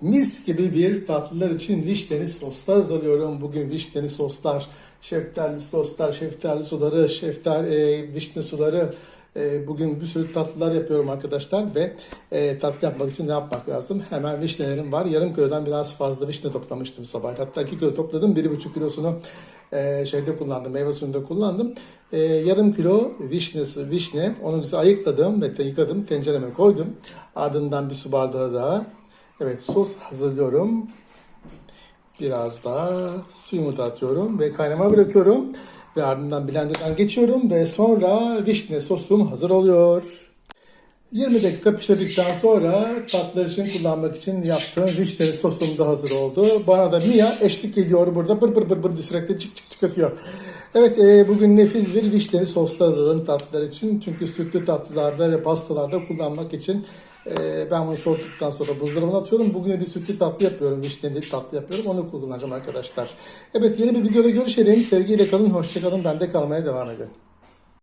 Mis gibi bir tatlılar için vişneli soslar hazırlıyorum. Bugün vişneli soslar, şeftali soslar, şeftali suları, şeftali, e, vişne suları. E, bugün bir sürü tatlılar yapıyorum arkadaşlar ve e, tatlı yapmak için ne yapmak lazım? Hemen vişnelerim var. Yarım kilodan biraz fazla vişne toplamıştım sabah. Hatta 2 kilo topladım. 1,5 kilosunu e, şeyde kullandım, meyve suyunda kullandım. E, yarım kilo vişnesi, vişne. Onu güzel ayıkladım ve yıkadım. Tencereme koydum. Ardından bir su bardağı daha Evet sos hazırlıyorum. Biraz daha suyumu da atıyorum ve kaynama bırakıyorum. Ve ardından blenderdan geçiyorum ve sonra vişne sosum hazır oluyor. 20 dakika pişirdikten sonra tatlılar için kullanmak için yaptığım vişneli sosum da hazır oldu. Bana da Mia eşlik ediyor burada bır bır bır bır sürekli çık çık çık atıyor. Evet e, bugün nefis bir vişneli soslar hazırladım tatlılar için. Çünkü sütlü tatlılarda ve pastalarda kullanmak için e, ben bunu soğuttuktan sonra buzdolabına atıyorum. Bugün bir sütlü tatlı yapıyorum, vişneli tatlı yapıyorum. Onu kullanacağım arkadaşlar. Evet yeni bir videoda görüşelim. Sevgiyle kalın, hoşça kalın. Bende kalmaya devam edin.